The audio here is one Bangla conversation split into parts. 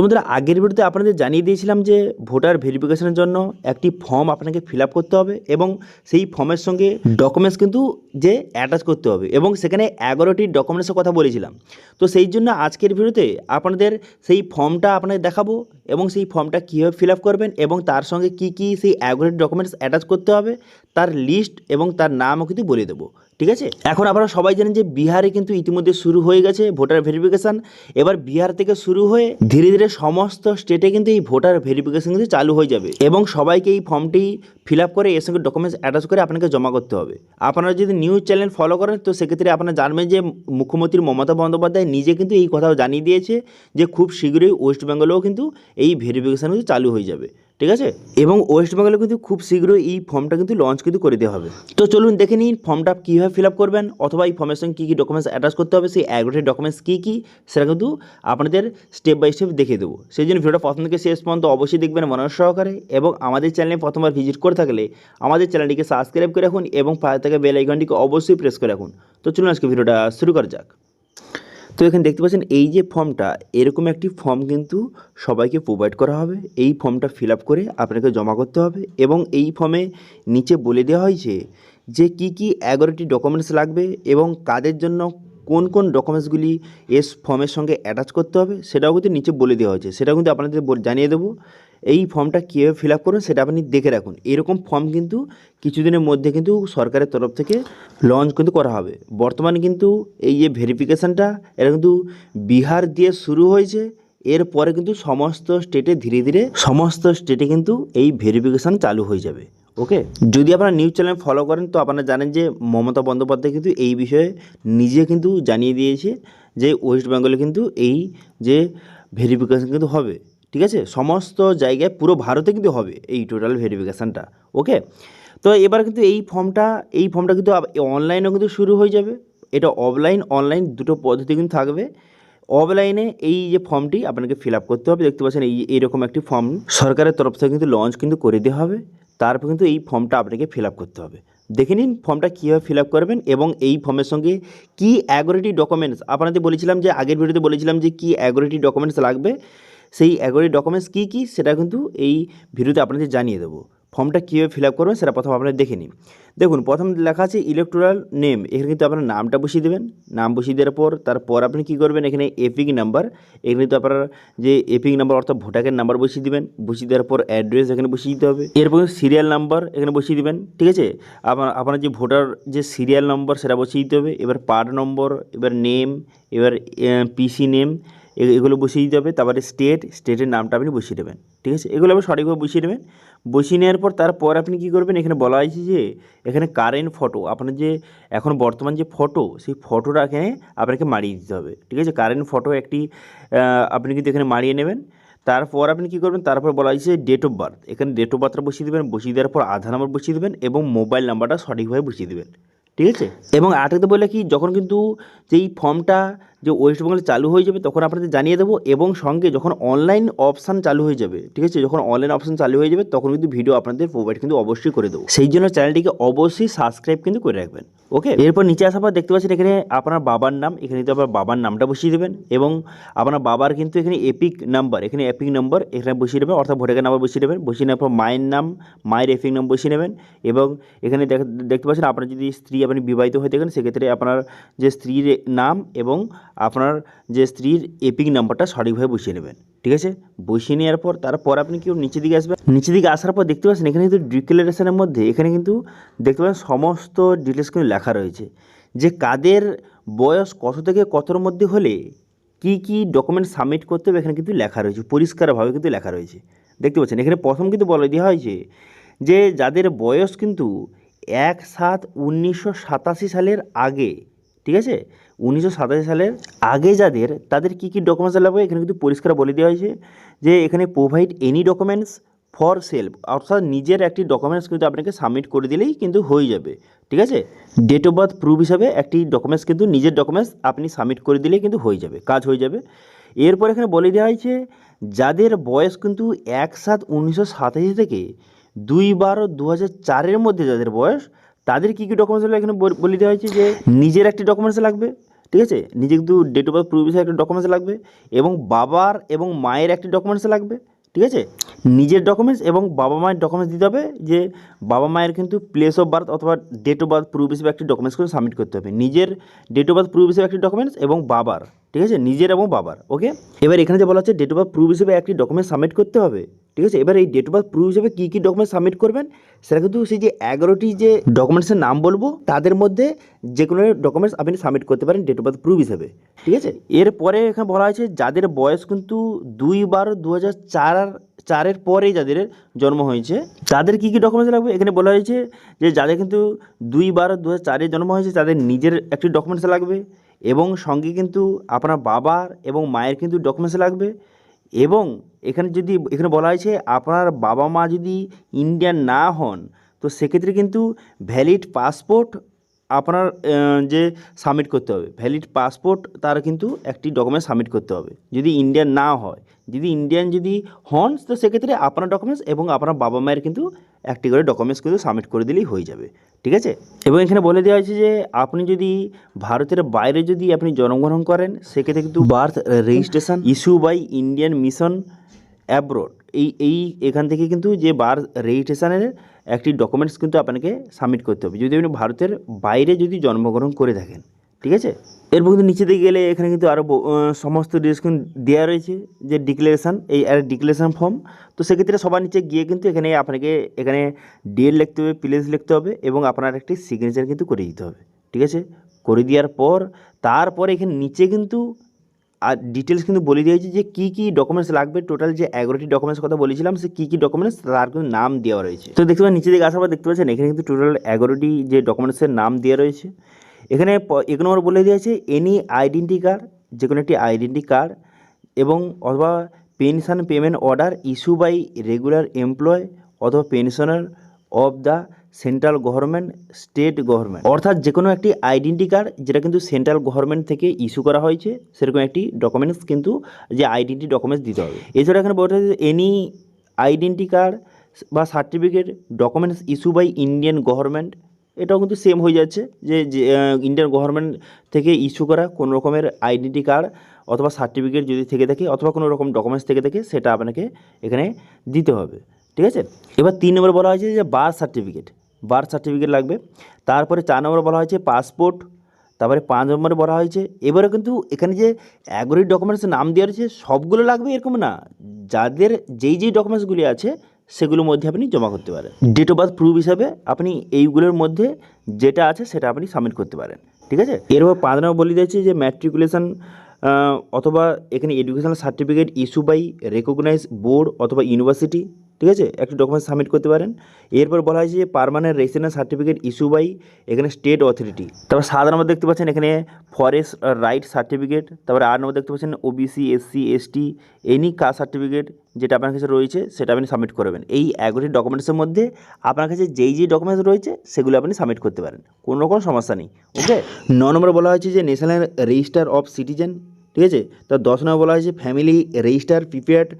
তোমাদের আগের ভিডিওতে আপনাদের জানিয়ে দিয়েছিলাম যে ভোটার ভেরিফিকেশনের জন্য একটি ফর্ম আপনাকে ফিল করতে হবে এবং সেই ফর্মের সঙ্গে ডকুমেন্টস কিন্তু যে অ্যাটাচ করতে হবে এবং সেখানে এগারোটি ডকুমেন্টসের কথা বলেছিলাম। তো সেই জন্য আজকের ভিডিওতে আপনাদের সেই ফর্মটা আপনাদের দেখাবো এবং সেই ফর্মটা কীভাবে ফিল করবেন এবং তার সঙ্গে কি কি সেই এগারোটি ডকুমেন্টস অ্যাটাচ করতে হবে, তার লিস্ট এবং তার নামও কিন্তু বলে দেবো। ঠিক আছে? এখন আপনারা সবাই জানেন যে বিহারে কিন্তু ইতিমধ্যে শুরু হয়ে গেছে ভোটার ভেরিফিকেশান এবার বিহার থেকে শুরু হয়ে ধীরে ধীরে সমস্ত স্টেটে কিন্তু এই ভোটার ভেরিফিকেশান কিন্তু চালু হয়ে যাবে এবং সবাইকে এই ফর্মটি ফিল আপ করে এর সঙ্গে ডকুমেন্টস অ্যাটাচ করে আপনাকে জমা করতে হবে। আপনারা যদি নিউজ চ্যানেল ফলো করেন, তো সেক্ষেত্রে আপনারা জানবেন যে মুখ্যমন্ত্রী মমতা বন্দ্যোপাধ্যায় নিজে কিন্তু এই কথাও জানিয়ে দিয়েছে যে খুব শীঘ্রই ওয়েস্ট বেঙ্গলেও কিন্তু এই ভেরিফিকেশান কিন্তু চালু হয়ে যাবে। ঠিক আছে? এবং ওয়েস্ট বেঙ্গলে কিন্তু খুব শীঘ্রই এই ফর্মটা কিন্তু লঞ্চ কিন্তু করে দেওয়া হবে। তো চলুন দেখে নিন ফর্মটা কীভাবে ফিল আপ করবেন, অথবা এই ফর্মের সঙ্গে কী কী ডকুমেন্টস অ্যাটাচ করতে হবে, সেই এগারোটি ডকুমেন্টস কী কী, সেটা কিন্তু আপনাদের স্টেপ বাই স্টেপ দেখিয়ে দেবো। সেই জন্য ভিডিওটা প্রথম থেকে শেষ পর্যন্ত অবশ্যই দেখবেন মনোযোগ সহকারে এবং আমাদের চ্যানেলে প্রথমবার ভিজিট করে থাকলে আমাদের চ্যানেলটিকে সাবস্ক্রাইব করে রাখুন এবং পাশে থাকা বেল আইকনটিকে অবশ্যই প্রেস করে রাখুন। তো চলুন আজকে ভিডিওটা শুরু করা যাক। তো এখানে দেখতে পাচ্ছেন এই যে ফর্মটা, এরকম একটি ফর্ম কিন্তু সবাইকে প্রোভাইড করা হবে। এই ফর্মটা ফিল করে আপনাকে জমা করতে হবে এবং এই ফর্মে নিচে বলে দেওয়া হয়েছে যে কি কি এগারোটি ডকুমেন্টস লাগবে এবং কাদের জন্য কোন কোন ডকুমেন্টসগুলি এস ফর্মের সঙ্গে অ্যাটাচ করতে হবে, সেটাও কিন্তু নিচে বলে দেওয়া হয়েছে। সেটাও কিন্তু আপনাদের জানিয়ে দেবো। এই ফর্মটা কীভাবে ফিল আপ করুন সেটা আপনি দেখে রাখুন। এরকম ফর্ম কিন্তু কিছুদিনের মধ্যে কিন্তু সরকারের তরফ থেকে লঞ্চ কিন্তু করা হবে। বর্তমানে কিন্তু এই যে ভেরিফিকেশানটা এটা কিন্তু বিহার দিয়ে শুরু হয়েছে। এরপরে কিন্তু সমস্ত স্টেটে ধীরে ধীরে সমস্ত স্টেটে কিন্তু এই ভেরিফিকেশান চালু হয়ে যাবে। ওকে যদি আপনারা নিউজ চ্যানেল ফলো করেন, তো আপনারা জানেন যে মমতা বন্দ্যোপাধ্যায় কিন্তু এই বিষয়ে নিজে কিন্তু জানিয়ে দিয়েছে যে ওয়েস্ট বেঙ্গলে কিন্তু এই যে ভেরিফিকেশান কিন্তু হবে। ঠিক আছে? সমস্ত জায়গায় পুরো ভারতে কিন্তু হবে এই টোটাল ভেরিফিকেশানটা ওকে তো এবার কিন্তু এই ফর্মটা এই ফর্মটা কিন্তু অনলাইনেও কিন্তু শুরু হয়ে যাবে। এটা অফলাইন অনলাইন দুটো পদ্ধতি কিন্তু থাকবে। অফলাইনে এই যে ফর্মটি আপনাকে ফিল আপ করতে হবে। দেখতে পাচ্ছেন এই এইরকম একটি ফর্ম সরকারের তরফ থেকে কিন্তু লঞ্চ কিন্তু করে দেওয়া হবে। তারপর কিন্তু এই ফর্মটা আপনাকে ফিল আপ করতে হবে। দেখে নিন ফর্মটা কীভাবে ফিল আপ করবেন এবং এই ফর্মের সঙ্গে কী এগারোটি ডকুমেন্টস আপনাদের বলেছিলাম যে, আগের ভিডিওতে বলেছিলাম যে কী এগারোটি ডকুমেন্টস লাগবে। সেই এগারোটি ডকুমেন্টস কী কী সেটা কিন্তু এই ভিডিওতে আপনাদের জানিয়ে দেবো। ফর্মটা কীভাবে ফিল আপ করবেন সেটা প্রথম আপনারা দেখে নিন। দেখুন, প্রথম লেখা আছে ইলেকট্রাল নেম এখানে কিন্তু আপনার নামটা বসিয়ে দেবেন। নাম বসিয়ে দেওয়ার পর, তারপর আপনি কী করবেন, এখানে এপিক নাম্বার এখানে তো আপনার যে এপিক নাম্বার অর্থাৎ ভোটারের নাম্বার বসিয়ে দিবেন। বসিয়ে দেওয়ার পর অ্যাড্রেস এখানে বসিয়ে দিতে হবে। এরপর সিরিয়াল নাম্বার এখানে বসিয়ে দেবেন, ঠিক আছে? আপনার আপনার যে ভোটার যে সিরিয়াল নম্বর সেটা বসিয়ে দিতে হবে। এবার পার্ট নম্বর এবার নেম এবার পিসি নেম এগুলো বসিয়ে দিতে হবে। তারপরে স্টেট স্টেটের নামটা আপনি বসিয়ে দেবেন। ঠিক আছে? এগুলো আপনি সঠিকভাবে বসিয়ে দেবেন। বসিয়ে নেওয়ার পর তারপর আপনি কী করবেন? এখানে বলা হয়েছে যে, এখানে কারেন্ট ফটো আপনার যে এখন বর্তমান যে ফটো সেই ফটোটা এখানে আপনাকে মারিয়ে দিতে হবে। ঠিক আছে? কারেন্ট ফটো একটি আপনি কিন্তু এখানে মারিয়ে নেবেন। তারপর আপনি কী করবেন? তারপর বলা হয়েছে ডেট অফ বার্থ এখানে ডেট অফ বার্থটা বসিয়ে দেবেন। বসিয়ে দেওয়ার পর আধার নাম্বার বসিয়ে দেবেন এবং মোবাইল নাম্বারটা সঠিকভাবে বসিয়ে দেবেন। ঠিক আছে? এবং আরেকটা বলে কি যখন কিন্তু যেই ফর্মটা যে ওয়েস্ট বেঙ্গলে চালু হয়ে যাবে, তখন আপনাদের জানিয়ে দেবো এবং সঙ্গে যখন অনলাইন অপশান চালু হয়ে যাবে, ঠিক আছে? যখন অনলাইন অপশান চালু হয়ে যাবে, তখন কিন্তু ভিডিও আপনাদের প্রোভাইড কিন্তু অবশ্যই করে দেবো। সেই জন্য চ্যানেলটিকে অবশ্যই সাবস্ক্রাইব কিন্তু করে রাখবেন ওকে এরপর নিচে আসার পর দেখতে পাচ্ছেন এখানে আপনার বাবার নাম, এখানে কিন্তু আপনার বাবার নামটা বসিয়ে দেবেন এবং আপনার বাবার কিন্তু এখানে এপিক নাম্বার এখানে এপিক নাম্বার এখানে বসিয়ে দেবেন, অর্থাৎ ভোটার নাম্বার বসিয়ে দেবেন, বসিয়ে নেওয়ার পর মায়ের নাম, মায়ের এপিক নাম বসিয়ে নেবেন এবং এখানে দেখ- দেখতে পাচ্ছেন আপনার যদি স্ত্রী আপনি বিবাহিত হয়ে থাকেন, সেক্ষেত্রে আপনার যে স্ত্রীর নাম এবং আপনার যে স্ত্রীর এপিক নাম্বারটা সঠিকভাবে বসিয়ে নেবেন, ঠিক আছে? বসিয়ে নেওয়ার পর, তারপর আপনি কেউ নিচের দিকে আসবেন। নিচের দিকে আসার পর দেখতে পাচ্ছেন, এখানে কিন্তু ডিক্লারেশনের মধ্যে, এখানে কিন্তু দেখতে পাচ্ছেন সমস্ত ডিটেলস কিন্তু লেখা রয়েছে। যে কাদের বয়স কত থেকে কতর মধ্যে হলে কি কি ডকুমেন্ট সাবমিট করতে হবে, এখানে কিন্তু লেখা রয়েছে, পরিষ্কারভাবে কিন্তু লেখা রয়েছে। দেখতে পাচ্ছেন, এখানে প্রথম কিন্তু বলে দেওয়া হয়েছে যে যাদের বয়স কিন্তু এক সাত উনিশশো সাতাশি সালের আগে, ঠিক আছে? উনিশশো সাতাশি সালের আগে যাদের, তাদের কী কী ডকুমেন্টস লাগবে? এখানে কিন্তু পরিষ্কার বলে দেওয়া হয়েছে যে এখানে provide any documents for self অর্থাৎ নিজের একটি ডকুমেন্টস কিন্তু আপনাকে সাবমিট করে দিলেই কিন্তু হয়ে যাবে, ঠিক আছে? ডেট অফ বার্থ প্রুফ হিসাবে একটি ডকুমেন্টস কিন্তু নিজের ডকুমেন্টস আপনি সাবমিট করে দিলেই কিন্তু হয়ে যাবে, কাজ হয়ে যাবে। এরপর এখানে বলে দেওয়া হয়েছে, যাদের বয়স কিন্তু এক সাত উনিশশো সাতাশি থেকে দুই বারো দু হাজার চারের মধ্যে যাদের বয়স, তাদের কী কী ডকুমেন্টস লাগবে? এখানে বল- দেওয়া হয়েছে যে নিজের একটি ডকুমেন্টস লাগবে, ঠিক আছে? নিজে কিন্তু ডেট অফ বার্থ প্রুফ হিসেবে একটা ডকুমেন্টস লাগবে এবং বাবার এবং মায়ের একটি ডকুমেন্টস লাগবে, ঠিক আছে? নিজের ডকুমেন্টস এবং বাবা মায়ের ডকুমেন্টস দিতে হবে যে বাবা মায়ের কিন্তু প্লেস অফ বার্থ অথবা ডেট অফ বার্থ প্রুফ হিসেবে একটি ডকুমেন্টস করে সাবমিট করতে হবে। নিজের ডেট অফ বার্থ প্রুফ হিসেবে একটি ডকুমেন্টস এবং বাবার, ঠিক আছে? নিজের এবং বাবার ওকে এবার এখানে যে বলা হচ্ছে ডেট অফ বার্থ প্রুফ হিসেবে একটি ডকুমেন্ট সাবমিট করতে হবে ঠিক আছে? এবার এই ডেট অফ বার্থ প্রুফ হিসেবে কী কী ডকুমেন্ট সাবমিট করবেন? সেটা কিন্তু সেই যে এগারোটি যে ডকুমেন্টসের নাম বলব, তাদের মধ্যে যে কোনো ডকুমেন্টস আপনি সাবমিট করতে পারেন ডেট অফ বার্থ প্রুফ হিসেবে। ঠিক আছে? এরপরে এখানে বলা হয়েছে যাদের বয়স কিন্তু দুই বারো দু হাজার চার চারের পরেই যাদের জন্ম হয়েছে, তাদের কী কী ডকুমেন্টস লাগবে? এখানে বলা হয়েছে যে যাদের কিন্তু দুই বারো দু হাজার চারে জন্ম হয়েছে, তাদের নিজের একটি ডকুমেন্টস লাগবে এবং সঙ্গে কিন্তু আপনার বাবার এবং মায়ের কিন্তু ডকুমেন্টস লাগবে। এবং এখানে যদি, এখানে বলা হয়েছে আপনার বাবা মা যদি ইন্ডিয়ান না হন, তো সেক্ষেত্রে কিন্তু ভ্যালিড পাসপোর্ট আপনার যে সাবমিট করতে হবে ভ্যালিড পাসপোর্ট তার কিন্তু একটি ডকুমেন্ট সাবমিট করতে হবে। যদি ইন্ডিয়ান না হয় যদি ইন্ডিয়ান যদি হন তো সেক্ষেত্রে আপনার ডকুমেন্টস এবং আপনার বাবা মায়ের কিন্তু একটি করে ডকুমেন্টস কিন্তু সাবমিট করে দিলেই হয়ে যাবে। ঠিক আছে? এবং এখানে বলে দেওয়া হয়েছে যে আপনি যদি ভারতের বাইরে যদি আপনি জন্মগ্রহণ করেন সেক্ষেত্রে কিন্তু birth registration issue by Indian mission abroad এই এই, এখান থেকে কিন্তু যে বার রেজিস্ট্রেশনের একটি ডকুমেন্টস কিন্তু আপনাকে সাবমিট করতে হবে। যদি আপনি ভারতের বাইরে যদি জন্মগ্রহণ করে থাকেন, ঠিক আছে? এরপর কিন্তু নিচে দিকে গেলে এখানে কিন্তু আরও সমস্ত ডিসক্রিপশন দেওয়া রয়েছে, যে ডিক্লারেশান এই আর ডিক্লারেশান ফর্ম তো সেক্ষেত্রে সবার নিচে গিয়ে কিন্তু এখানে আপনাকে, এখানে ডিএল লিখতে হবে প্লেস লিখতে হবে এবং আপনার একটি সিগনেচার কিন্তু করে দিতে হবে, ঠিক আছে? করে দেওয়ার পর, তারপরে এখানে নিচে কিন্তু আর ডিটেলস কিন্তু বলে দিয়েছি যে কী কী ডকুমেন্টস লাগবে টোটাল যে এগারোটি ডকুমেন্টস কথা বলেছিলাম, সে কী কী ডকুমেন্টস তার কিন্তু নাম দেওয়া রয়েছে। তো দেখতে পাচ্ছেন নিচে দিকে আসার পর দেখতে পাচ্ছেন, এখানে কিন্তু টোটাল এগারোটি যে ডকুমেন্টসের নাম দেওয়া রয়েছে। এখানে এক নম্বর বলে দিয়েছে এনি আইডেন্টি কার্ড যে কোনো একটি আইডেন্টি কার্ড এবং অথবা pension payment order issue by regular employee অথবা pensioner of the central government, state government. অর্থাৎ যে কোনো একটি আইডেন্টি কার্ড, যেটা কিন্তু সেন্ট্রাল গভর্নমেন্ট থেকে ইস্যু করা হয়েছে, সেরকম একটি ডকুমেন্টস কিন্তু যে আইডেন্টি ডকুমেন্টস দিতে হবে। এছাড়া এখানে বলতে এনি আইডেন্টি কার্ড বা certificate, documents issue by Indian government, এটাও কিন্তু সেম হয়ে যাচ্ছে যে যে ইন্ডিয়ান গভর্নমেন্ট থেকে ইস্যু করা কোনো রকমের আইডেন্টি কার্ড অথবা সার্টিফিকেট যদি থেকে থাকে অথবা কোনো রকম ডকুমেন্টস থেকে থাকে, সেটা আপনাকে এখানে দিতে হবে। ঠিক আছে? এবার তিন নম্বর বলা হয়েছে যে বার্থ সার্টিফিকেট বার্থ সার্টিফিকেট লাগবে। তারপরে চার নম্বর বলা হয়েছে পাসপোর্ট তারপরে পাঁচ নম্বরে বলা হয়েছে, এবারে কিন্তু এখানে যে এগারোটি ডকুমেন্টসের নাম দেওয়া রয়েছে, সবগুলো লাগবে এরকম না। যাদের যেই যেই ডকুমেন্টসগুলি আছে, সেগুলোর মধ্যে আপনি জমা করতে পারেন। ডেট অফ বার্থ প্রুফ হিসাবে আপনি এইগুলোর মধ্যে যেটা আছে, সেটা আপনি সাবমিট করতে পারেন। ঠিক আছে? এরপর পাঁচ নম্বর বলে দিয়েছে যে ম্যাট্রিকুলেশন অথবা এখানে educational certificate issue by recognise board অথবা ইউনিভার্সিটি ঠিক আছে? একটি ডকুমেন্ট সাবমিট করতে পারেন। এরপর বলা হয়েছে যে permanent residence certificate issue by এখানে স্টেট অথরিটি তারপর সাত নম্বর দেখতে পাচ্ছেন এখানে ফরেস্ট রাইট সার্টিফিকেট তারপরে আট নম্বর দেখতে পাচ্ছেন OBC SC ST any caste certificate যেটা আপনার কাছে রয়েছে, সেটা আপনি সাবমিট করবেন। এই এগারোটি ডকুমেন্টসের মধ্যে আপনার কাছে যেই যেই ডকুমেন্টস রয়েছে, সেগুলো আপনি সাবমিট করতে পারেন। কোনো রকম সমস্যা নেই। ওকে ন নম্বরে বলা হয়েছে যে ন্যাশনাল রেজিস্টার অফ সিটিজেন ঠিক আছে? তো দশ নম্বর বলা হয়েছে family register prepared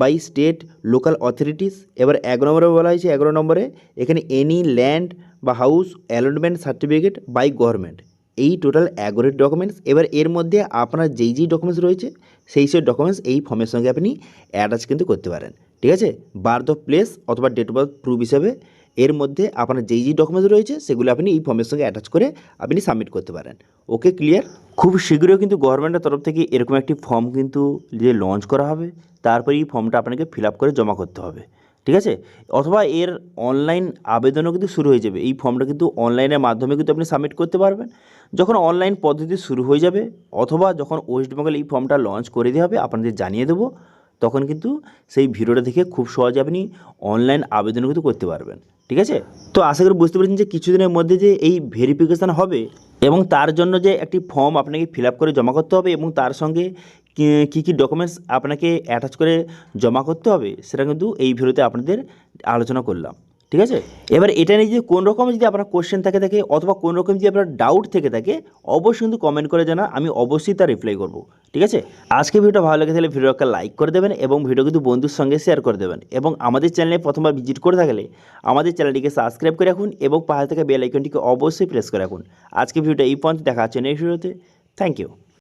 by state local authorities এবার এক নম্বরে বলা হয়েছে, এগারো নম্বরে এখানে এনি ল্যান্ড বা house allotment certificate by government এই টোটাল এগারোটি ডকুমেন্টস এবার এর মধ্যে আপনার যেই যেই ডকুমেন্টস রয়েছে, সেই সেই ডকুমেন্টস এই ফর্মের সঙ্গে আপনি অ্যাটাচ কিন্তু করতে পারেন। ঠিক আছে? বার্থ অফ প্লেস অথবা ডেট অফ বার্থ প্রুফ হিসাবে এর মধ্যে আপনার যেই যেই ডকুমেন্টস রয়েছে, সেগুলো আপনি এই ফর্মের সঙ্গে অ্যাটাচ করে আপনি সাবমিট করতে পারেন। ওকে ক্লিয়ার খুব শীঘ্রই কিন্তু গভর্নমেন্টের তরফ থেকে এরকম একটি ফর্ম কিন্তু যে লঞ্চ করা হবে, তারপরে এই ফর্মটা আপনাকে ফিল করে জমা করতে হবে। ঠিক আছে? অথবা এর অনলাইন আবেদনও কিন্তু শুরু হয়ে যাবে। এই ফর্মটা কিন্তু অনলাইনের মাধ্যমে কিন্তু আপনি সাবমিট করতে পারবেন। যখন অনলাইন পদ্ধতি শুরু হয়ে যাবে, অথবা যখন ওয়েস্ট বেঙ্গল এই ফর্মটা লঞ্চ করে দেওয়া হবে, আপনাদের জানিয়ে দেবো, তখন কিন্তু সেই ভিডিওটা দেখে খুব সহজে আপনি অনলাইন আবেদন কিন্তু করতে পারবেন। ঠিক আছে? তো আশা করি বুঝতে পেরেছেন যে কিছুদিনের মধ্যে যে এই ভেরিফিকেশান হবে এবং তার জন্য যে একটি ফর্ম আপনাকে ফিল করে জমা করতে হবে এবং তার সঙ্গে কী কী ডকুমেন্টস আপনাকে অ্যাটাচ করে জমা করতে হবে, সেটা কিন্তু এই ভিডিওতে আপনাদের আলোচনা করলাম। ঠিক আছে? এবার এটা নিয়ে যদি কোন রকম যদি আপনার কোশ্চেন থাকে থাকে অথবা কোন রকম যদি আপনার ডাউট থেকে থাকে, অবশ্যই কিন্তু কমেন্ট করে জানা আমি অবশ্যই তার রিপ্লাই করব। ঠিক আছে? আজকে ভিডিওটা ভালো লেগে থাকলে ভিডিওটা লাইক করে দেবেন এবং ভিডিও কিন্তু বন্ধুর সঙ্গে শেয়ার করে দেবেন এবং আমাদের চ্যানেলে প্রথমবার ভিজিট করে থাকলে আমাদের চ্যানেলটিকে সাবস্ক্রাইব করে রাখুন এবং পাশে থেকে বেল আইকনটিকে অবশ্যই প্রেস করে রাখুন। আজকে ভিডিওটা এই পর্যন্ত, দেখা হচ্ছে নেক্সট ভিডিওতে থ্যাংক ইউ